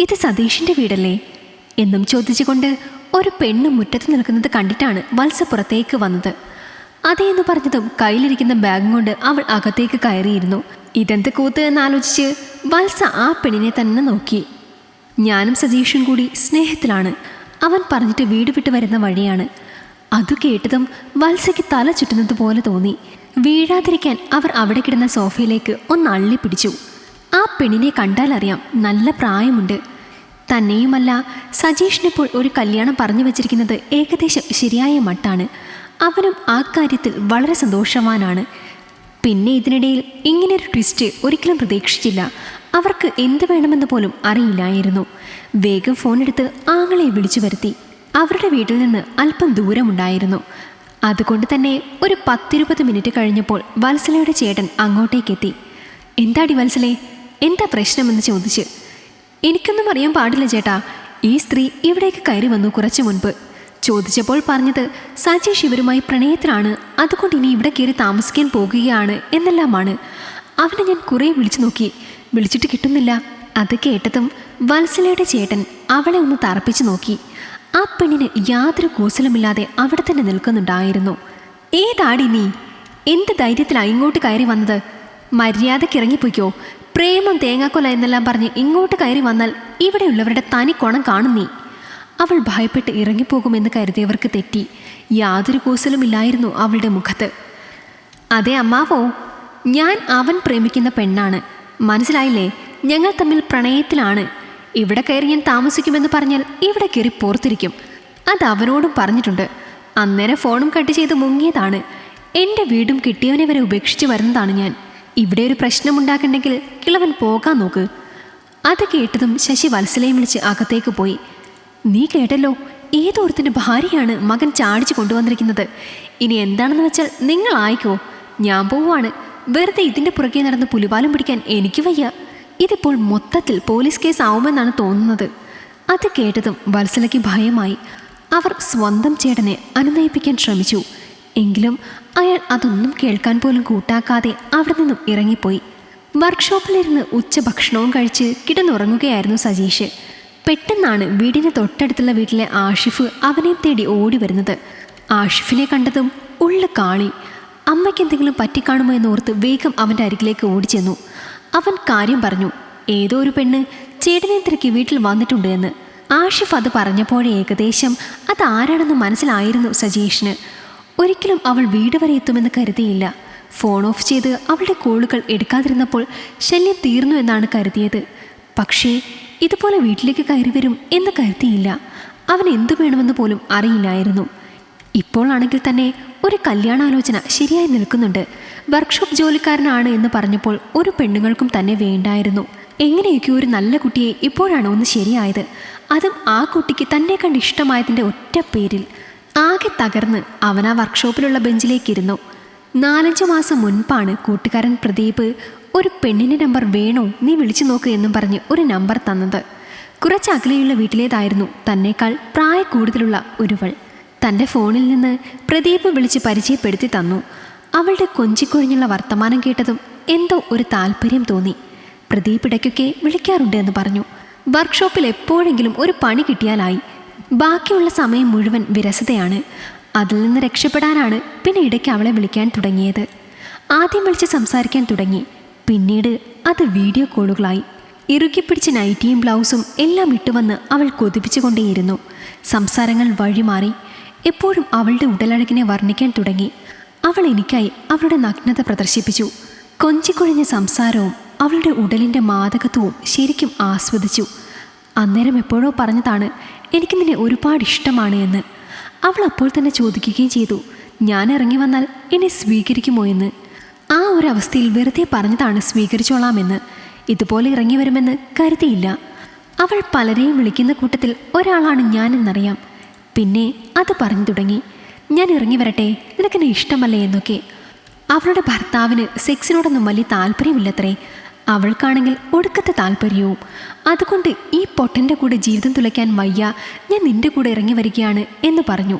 ഇത് സതീഷിന്റെ വീടല്ലേ? എന്നും ചോദിച്ചുകൊണ്ട് ഒരു പെണ്ണ് മുറ്റത്ത് നിൽക്കുന്നത് കണ്ടിട്ടാണ് വത്സ പുറത്തേക്ക് വന്നത്. അതേ എന്ന് പറഞ്ഞതും കയ്യിലിരിക്കുന്ന ബാഗും കൊണ്ട് അവൾ അകത്തേക്ക് കയറിയിരുന്നു. ഇതെന്ത് കൂത്ത് എന്നാലോചിച്ച് വത്സ ആ പെണ്ണിനെ തന്നെ നോക്കി. ഞാനും സതീഷും കൂടി സ്നേഹത്തിലാണ്. അവൻ പറഞ്ഞിട്ട് വീട് വിട്ട് വരുന്ന വഴിയാണ്. അത് കേട്ടതും വത്സയ്ക്ക് തല ചുറ്റുന്നത് പോലെ തോന്നി. വീഴാതിരിക്കാൻ അവർ അവിടെ കിടന്ന സോഫയിലേക്ക് ഒന്ന് അള്ളി പിടിച്ചു ആ പെണ്ണിനെ കണ്ടാലറിയാം നല്ല പ്രായമുണ്ട്. തന്നെയുമല്ല സജീഷിനിപ്പോൾ ഒരു കല്യാണം പറഞ്ഞു വച്ചിരിക്കുന്നത് ഏകദേശം ശരിയായ മട്ടാണ്. അവനും ആ കാര്യത്തിൽ വളരെ സന്തോഷവാനാണ്. പിന്നെ ഇതിനിടയിൽ ഇങ്ങനൊരു ട്വിസ്റ്റ് ഒരിക്കലും പ്രതീക്ഷിച്ചില്ല. അവർക്ക് എന്ത് വേണമെന്ന് പോലും അറിയില്ലായിരുന്നു. വേഗം ഫോണെടുത്ത് ആങ്ങളെ വിളിച്ചു വരുത്തി. അവരുടെ വീട്ടിൽ നിന്ന് അല്പം ദൂരമുണ്ടായിരുന്നു. അതുകൊണ്ട് തന്നെ ഒരു പത്തിരുപത് മിനിറ്റ് കഴിഞ്ഞപ്പോൾ വത്സലയുടെ ചേട്ടൻ അങ്ങോട്ടേക്കെത്തി. എന്താടി വത്സലേ എന്താ പ്രശ്നമെന്ന് ചോദിച്ച്. എനിക്കൊന്നും അറിയാൻ പാടില്ല ചേട്ടാ. ഈ സ്ത്രീ ഇവിടേക്ക് കയറി വന്നു കുറച്ചു മുൻപ്. ചോദിച്ചപ്പോൾ പറഞ്ഞത് സജീഷ് ഇവരുമായി പ്രണയത്തിലാണ്. അതുകൊണ്ട് ഇനി ഇവിടെ കയറി താമസിക്കാൻ പോകുകയാണ് എന്നെല്ലാമാണ്. അവനെ ഞാൻ കുറേ വിളിച്ചു നോക്കി. വിളിച്ചിട്ട് കിട്ടുന്നില്ല. അത് കേട്ടതും വത്സലയുടെ ചേട്ടൻ അവളെ ഒന്ന് തറപ്പിച്ചു നോക്കി. ആ പെണ്ണിന് യാതൊരു കൂസലുമില്ലാതെ അവിടെ തന്നെ നിൽക്കുന്നുണ്ടായിരുന്നു. ഏതാടി നീ? എന്ത് ധൈര്യത്തിലാ ഇങ്ങോട്ട് കയറി വന്നത്? മര്യാദയ്ക്ക് ഇറങ്ങിപ്പോയിക്കോ. പ്രേമം തേങ്ങാക്കൊല എന്നെല്ലാം പറഞ്ഞ് ഇങ്ങോട്ട് കയറി വന്നാൽ ഇവിടെയുള്ളവരുടെ തനി കൊണം കാണും നീ. അവൾ ഭയപ്പെട്ട് ഇറങ്ങിപ്പോകുമെന്ന് കരുതിയവർക്ക് തെറ്റി. യാതൊരു കൂസലുമില്ലായിരുന്നു അവളുടെ മുഖത്ത്. അതെ അമ്മാവോ ഞാൻ അവൻ പ്രേമിക്കുന്ന പെണ്ണാണ്. മനസ്സിലായില്ലേ? ഞങ്ങൾ തമ്മിൽ പ്രണയത്തിലാണ്. ഇവിടെ കയറി ഞാൻ താമസിക്കുമെന്ന് പറഞ്ഞാൽ ഇവിടെ കയറി പോർത്തിരിക്കും. അത് അവനോടും പറഞ്ഞിട്ടുണ്ട്. അന്നേരം ഫോണും കട്ട് ചെയ്ത് മുങ്ങിയതാണ്. എന്റെ വീടും കിട്ടിയവനെ വരെ ഉപേക്ഷിച്ച് വരുന്നതാണ് ഞാൻ. ഇവിടെ ഒരു പ്രശ്നമുണ്ടാക്കണ്ടെങ്കിൽ കിളവൻ പോകാൻ നോക്ക്. അത് കേട്ടതും ശശി വത്സലയും വിളിച്ച് അകത്തേക്ക് പോയി. നീ കേട്ടല്ലോ ഏതോരത്തിന്റെ ഭാര്യയാണ് മകൻ ചാടിച്ചു കൊണ്ടുവന്നിരിക്കുന്നത്. ഇനി എന്താണെന്ന് വെച്ചാൽ നിങ്ങൾ ആയിക്കോ. ഞാൻ പോവാണ്. വെറുതെ ഇതിന്റെ പുറകെ നടന്ന് പുലിവാലും പിടിക്കാൻ എനിക്ക് വയ്യ. ഇതിപ്പോൾ മൊത്തത്തിൽ പോലീസ് കേസ് ആവുമെന്നാണ് തോന്നുന്നത്. അത് കേട്ടതും വത്സലയ്ക്ക് ഭയമായി. അവർ സ്വന്തം ചേട്ടനെ അനുനയിപ്പിക്കാൻ ശ്രമിച്ചു. എങ്കിലും അയാൾ അതൊന്നും കേൾക്കാൻ പോലും കൂട്ടാക്കാതെ അവിടെ നിന്നും ഇറങ്ങിപ്പോയി. വർക്ക്ഷോപ്പിലിരുന്ന് ഉച്ചഭക്ഷണവും കഴിച്ച് കിടന്നുറങ്ങുകയായിരുന്നു സജീഷ്. പെട്ടെന്നാണ് വീടിന് തൊട്ടടുത്തുള്ള വീട്ടിലെ ആഷിഫ് അവനെ തേടി ഓടി വരുന്നത്. ആഷിഫിനെ കണ്ടതും ഉള്ള കാളി. അമ്മയ്ക്ക് എന്തെങ്കിലും പറ്റിക്കാണുമോ എന്നോർത്ത് വേഗം അവന്റെ അരികിലേക്ക് ഓടിച്ചെന്നു. അവൻ കാര്യം പറഞ്ഞു ഏതോ ഒരു പെണ്ണ് ചേട്ടനെ വീട്ടിൽ വന്നിട്ടുണ്ട് എന്ന്. ആഷിഫ് അത് പറഞ്ഞപ്പോഴേ ഏകദേശം അത് ആരാണെന്ന് മനസ്സിലായിരുന്നു സജീഷിന്. ഒരിക്കലും അവൾ വീട് വരെ എത്തുമെന്ന് കരുതിയില്ല. ഫോൺ ഓഫ് ചെയ്ത് അവളുടെ കോളുകൾ എടുക്കാതിരുന്നപ്പോൾ ശല്യം തീർന്നു എന്നാണ് കരുതിയത്. പക്ഷേ ഇതുപോലെ വീട്ടിലേക്ക് കയറി വരും എന്ന് കരുതിയില്ല. അവൻ എന്തു വേണമെന്ന് പോലും അറിയില്ലായിരുന്നു. ഇപ്പോഴാണെങ്കിൽ തന്നെ ഒരു കല്യാണാലോചന ശരിയായി നിൽക്കുന്നുണ്ട്. വർക്ക്ഷോപ്പ് ജോലിക്കാരനാണ് എന്ന് പറഞ്ഞപ്പോൾ ഒരു പെണ്ണുങ്ങൾക്കും തന്നെ വേണ്ടായിരുന്നു. എങ്ങനെയൊക്കെ ഒരു നല്ല കുട്ടിയെ ഇപ്പോഴാണ് ഒന്ന് ശരിയായത്. അതും ആ കുട്ടിക്ക് തന്നെ കണ്ട് ഇഷ്ടമായതിന്റെ ഒറ്റ പേരിൽ. ആകെ തകർന്ന് അവൻ ആ വർക്ക്ഷോപ്പിലുള്ള ബെഞ്ചിലേക്കിരുന്നു. നാലഞ്ച് മാസം മുൻപാണ് കൂട്ടുകാരൻ പ്രദീപ് ഒരു പെണ്ണിന്റെ നമ്പർ വേണോ നീ വിളിച്ചു നോക്ക് എന്നും പറഞ്ഞ് ഒരു നമ്പർ തന്നത്. കുറച്ച് അകലെയുള്ള വീട്ടിലേതായിരുന്നു തന്നേക്കാൾ പ്രായ കൂടുതലുള്ള ഒരുവൾ. തന്റെ ഫോണിൽ നിന്ന് പ്രദീപ് വിളിച്ച് പരിചയപ്പെടുത്തി തന്നു. അവളുടെ കൊഞ്ചിക്കൊഴിഞ്ഞുള്ള വർത്തമാനം കേട്ടതും എന്തോ ഒരു താല്പര്യം തോന്നി. പ്രദീപ് ഇടയ്ക്കൊക്കെ വിളിക്കാറുണ്ട് എന്ന് പറഞ്ഞു. വർക്ക്ഷോപ്പിൽ എപ്പോഴെങ്കിലും ഒരു പണി കിട്ടിയാലായി. ബാക്കിയുള്ള സമയം മുഴുവൻ വിരസതയാണ്. അതിൽ നിന്ന് രക്ഷപ്പെടാനാണ് പിന്നെ ഇടയ്ക്ക് അവളെ വിളിക്കാൻ തുടങ്ങിയത്. ആദ്യം വിളിച്ച് സംസാരിക്കാൻ തുടങ്ങി. പിന്നീട് അത് വീഡിയോ കോളുകളായി. ഇറുക്കിപ്പിടിച്ച നൈറ്റിയും ബ്ലൗസും എല്ലാം ഇട്ടുവന്ന് അവൾ കൊതിപ്പിച്ചുകൊണ്ടേയിരുന്നു. സംസാരങ്ങൾ വഴിമാറി. എപ്പോഴും അവളുടെ ഉടലഴകിനെ വർണിക്കാൻ തുടങ്ങി. അവൾ എനിക്കായി അവളുടെ നഗ്നത പ്രദർശിപ്പിച്ചു. കൊഞ്ചിക്കൊഴിഞ്ഞ സംസാരവും അവളുടെ ഉടലിന്റെ മാതകത്വവും ശരിക്കും ആസ്വദിച്ചു. അന്നേരം എപ്പോഴോ പറഞ്ഞതാണ് എനിക്ക് നിന്നെ ഒരുപാട് ഇഷ്ടമാണ് എന്ന്. അവൾ അപ്പോൾ തന്നെ ചോദിക്കുകയും ചെയ്തു ഞാൻ ഇറങ്ങി വന്നാൽ എന്നെ സ്വീകരിക്കുമോ എന്ന്. ആ ഒരു അവസ്ഥയിൽ വെറുതെ പറഞ്ഞതാണ് സ്വീകരിച്ചോളാമെന്ന് ഇതുപോലെ ഇറങ്ങി വരുമെന്ന് കരുതിയില്ല. അവൾ പലരെയും വിളിക്കുന്ന കൂട്ടത്തിൽ ഒരാളാണ് ഞാനെന്നറിയാം. പിന്നെ അത് പറഞ്ഞു തുടങ്ങി ഞാൻ ഇറങ്ങി വരട്ടെ നിനക്കെന്നെ ഇഷ്ടമല്ലേ എന്നൊക്കെ. അവളുടെ ഭർത്താവിന് സെക്സിനോടൊന്നും വലിയ താല്പര്യമില്ലത്രേ. അവൾക്കാണെങ്കിൽ ഒടുക്കത്തെ താല്പര്യവും. അതുകൊണ്ട് ഈ പൊട്ടന്റെ കൂടെ ജീവിതം തുലയ്ക്കാൻ വയ്യ ഞാൻ നിന്റെ കൂടെ ഇറങ്ങി വരികയാണ് എന്ന് പറഞ്ഞു.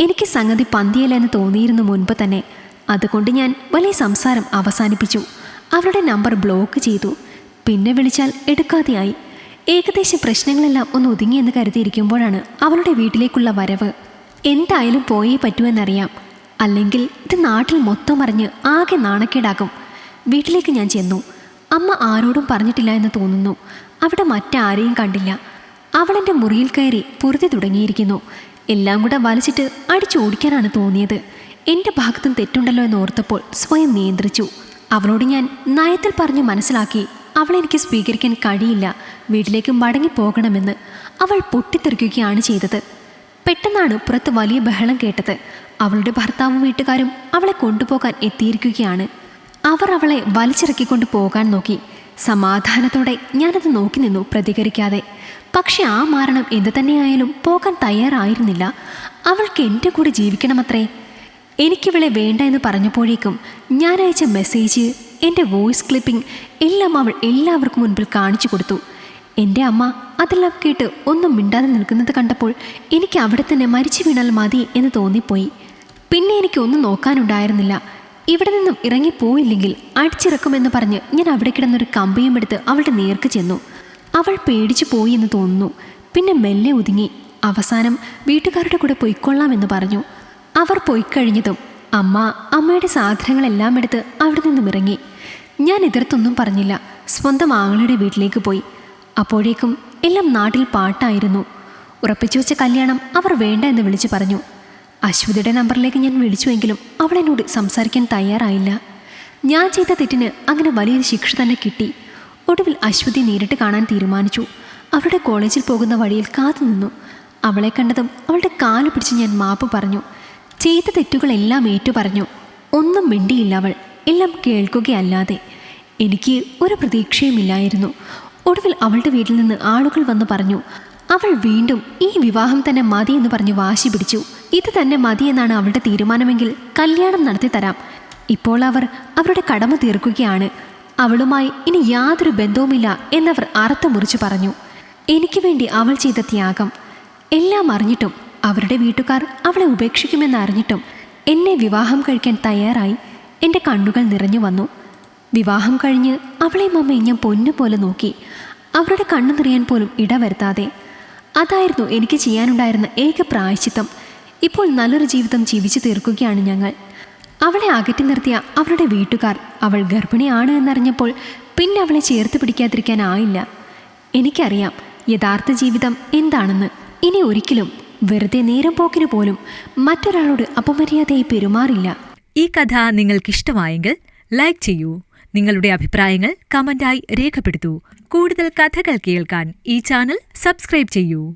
എനിക്ക് സംഗതി പന്തിയല്ല എന്ന് തോന്നിയിരുന്നു മുൻപ് തന്നെ. അതുകൊണ്ട് ഞാൻ വലിയ സംസാരം അവസാനിപ്പിച്ചു. അവരുടെ നമ്പർ ബ്ലോക്ക് ചെയ്തു. പിന്നെ വിളിച്ചാൽ എടുക്കാതെയായി. ഏകദേശം പ്രശ്നങ്ങളെല്ലാം ഒന്ന് ഒതുങ്ങിയെന്ന് കരുതിയിരിക്കുമ്പോഴാണ് അവളുടെ വീട്ടിലേക്കുള്ള വരവ്. എന്തായാലും പോയേ പറ്റുമെന്നറിയാം അല്ലെങ്കിൽ ഇത് നാട്ടിൽ മൊത്തം അറിഞ്ഞ് ആകെ നാണക്കേടാകും. വീട്ടിലേക്ക് ഞാൻ ചെന്നു. അമ്മ ആരോടും പറഞ്ഞിട്ടില്ല എന്ന് തോന്നുന്നു. അവിടെ മറ്റാരെയും കണ്ടില്ല. അവളെന്റെ മുറിയിൽ കയറി പൊറുതി തുടങ്ങിയിരിക്കുന്നു. എല്ലാം കൂടെ വലിച്ചിട്ട് അടിച്ചോടിക്കാനാണ് തോന്നിയത്. എന്റെ ഭാഗത്തും തെറ്റുണ്ടല്ലോ എന്ന് ഓർത്തപ്പോൾ സ്വയം നിയന്ത്രിച്ചു. അവളോട് ഞാൻ നയത്തിൽ പറഞ്ഞു മനസ്സിലാക്കി അവളെനിക്ക് സ്വീകരിക്കാൻ കഴിയില്ല. വീട്ടിലേക്ക് മടങ്ങി പോകണമെന്ന് അവൾ പൊട്ടിത്തെറിക്കുകയാണ് ചെയ്തത്. പെട്ടെന്നാണ് പുറത്ത് വലിയ ബഹളം കേട്ടത്. അവളുടെ ഭർത്താവും വീട്ടുകാരും അവളെ കൊണ്ടുപോകാൻ എത്തിയിരിക്കുകയാണ്. അവർ അവളെ വലിച്ചിറക്കിക്കൊണ്ട് പോകാൻ നോക്കി. സമാധാനത്തോടെ ഞാനത് നോക്കി നിന്നു പ്രതികരിക്കാതെ. പക്ഷെ ആ മാരണം എന്തു തന്നെയായാലും പോകാൻ തയ്യാറായിരുന്നില്ല. അവൾക്ക് എന്റെ കൂടെ ജീവിക്കണമത്രേ. എനിക്കിവളെ വേണ്ട എന്ന് പറഞ്ഞപ്പോഴേക്കും ഞാൻ അയച്ച മെസ്സേജ് എന്റെ വോയിസ് ക്ലിപ്പിംഗ് എല്ലാം അവൾ എല്ലാവർക്കും മുൻപിൽ കാണിച്ചു കൊടുത്തു. എന്റെ അമ്മ അതെല്ലാം കേട്ട് ഒന്നും മിണ്ടാതെ നിൽക്കുന്നത് കണ്ടപ്പോൾ എനിക്ക് അവിടെ തന്നെ മരിച്ചു വീണാൽ മതി എന്ന് തോന്നിപ്പോയി. പിന്നെ എനിക്ക് ഒന്നും നോക്കാനുണ്ടായിരുന്നില്ല. ഇവിടെ നിന്നും ഇറങ്ങിപ്പോയില്ലെങ്കിൽ അടിച്ചിറക്കുമെന്ന് പറഞ്ഞ് ഞാൻ അവിടെ കിടന്നൊരു കമ്പിയും എടുത്ത് അവളുടെ നേർക്ക് ചെന്നു. അവൾ പേടിച്ചു പോയി എന്ന് തോന്നുന്നു. പിന്നെ മെല്ലെ ഒതുങ്ങി. അവസാനം വീട്ടുകാരുടെ കൂടെ പൊയ്ക്കൊള്ളാമെന്ന് പറഞ്ഞു. അവർ പോയിക്കഴിഞ്ഞതും അമ്മ അമ്മയുടെ സാധനങ്ങളെല്ലാം എടുത്ത് അവിടെ നിന്നും ഇറങ്ങി. ഞാൻ എതിർത്തൊന്നും പറഞ്ഞില്ല. സ്വന്തം ആങ്ങളുടെ വീട്ടിലേക്ക് പോയി. അപ്പോഴേക്കും എല്ലാം നാട്ടിൽ പാട്ടായിരുന്നു. ഉറപ്പിച്ചു വെച്ച കല്യാണം അവർ വേണ്ട എന്ന് വിളിച്ചു പറഞ്ഞു. അശ്വതിയുടെ നമ്പറിലേക്ക് ഞാൻ വിളിച്ചുവെങ്കിലും അവൾ എന്നോട് സംസാരിക്കാൻ തയ്യാറായില്ല. ഞാൻ ചെയ്ത തെറ്റിന് അങ്ങനെ വലിയൊരു ശിക്ഷ തന്നെ കിട്ടി. ഒടുവിൽ അശ്വതി നേരിട്ട് കാണാൻ തീരുമാനിച്ചു. അവളുടെ കോളേജിൽ പോകുന്ന വഴിയിൽ കാത്തു നിന്നു. അവളെ കണ്ടതും അവളുടെ കാൽ പിടിച്ച് ഞാൻ മാപ്പ് പറഞ്ഞു. ചെയ്ത തെറ്റുകളെല്ലാം ഏറ്റു പറഞ്ഞു. ഒന്നും മിണ്ടിയില്ല അവൾ. എല്ലാം കേൾക്കുകയല്ലാതെ. എനിക്ക് ഒരു പ്രതീക്ഷയുമില്ലായിരുന്നു. ഒടുവിൽ അവളുടെ വീട്ടിൽ നിന്ന് ആളുകൾ വന്നു പറഞ്ഞു. അവൾ വീണ്ടും ഈ വിവാഹം തന്നെ മതി എന്ന് പറഞ്ഞ് വാശി പിടിച്ചു. ഇത് തന്നെ മതിയെന്നാണ് അവളുടെ തീരുമാനമെങ്കിൽ കല്യാണം നടത്തി തരാം. ഇപ്പോൾ അവർ അവരുടെ കടമ തീർക്കുകയാണ്. അവളുമായി ഇനി യാതൊരു ബന്ധവുമില്ല എന്നവർ അർത്ഥം മുറിച്ചു പറഞ്ഞു. എനിക്ക് വേണ്ടി അവൾ ചെയ്ത ത്യാഗം. എല്ലാം അറിഞ്ഞിട്ടും അവരുടെ വീട്ടുകാർ അവളെ ഉപേക്ഷിക്കുമെന്ന് അറിഞ്ഞിട്ടും എന്നെ വിവാഹം കഴിക്കാൻ തയ്യാറായി എന്റെ കണ്ണുകൾ നിറഞ്ഞു വന്നു. വിവാഹം കഴിഞ്ഞ് അവളെയും അമ്മയും ഞാൻ പൊന്നുപോലെ നോക്കി. അവരുടെ കണ്ണു നിറയാൻ പോലും ഇടവരുത്താതെ. അതായിരുന്നു എനിക്ക് ചെയ്യാനുണ്ടായിരുന്ന ഏക പ്രായശ്ചിത്തം. ഇപ്പോൾ നല്ലൊരു ജീവിതം ജീവിച്ചു തീർക്കുകയാണ് ഞങ്ങൾ. അവളെ അകറ്റി നിർത്തിയ അവരുടെ വീട്ടുകാർ അവൾ ഗർഭിണിയാണ് എന്നറിഞ്ഞപ്പോൾ പിന്നെ അവളെ ചേർത്ത് പിടിക്കാതിരിക്കാനായില്ല. എനിക്കറിയാം യഥാർത്ഥ ജീവിതം എന്താണെന്ന്. ഇനി ഒരിക്കലും വെറുതെ നേരം പോക്കിന് പോലും മറ്റൊരാളോട് അപമര്യാദയായി പെരുമാറില്ല. ഈ കഥ നിങ്ങൾക്കിഷ്ടമായെങ്കിൽ ലൈക്ക് ചെയ്യൂ. നിങ്ങളുടെ അഭിപ്രായങ്ങൾ കമന്റായി രേഖപ്പെടുത്തൂ. കൂടുതൽ കഥകൾ കേൾക്കാൻ ഈ ചാനൽ സബ്സ്ക്രൈബ് ചെയ്യൂ.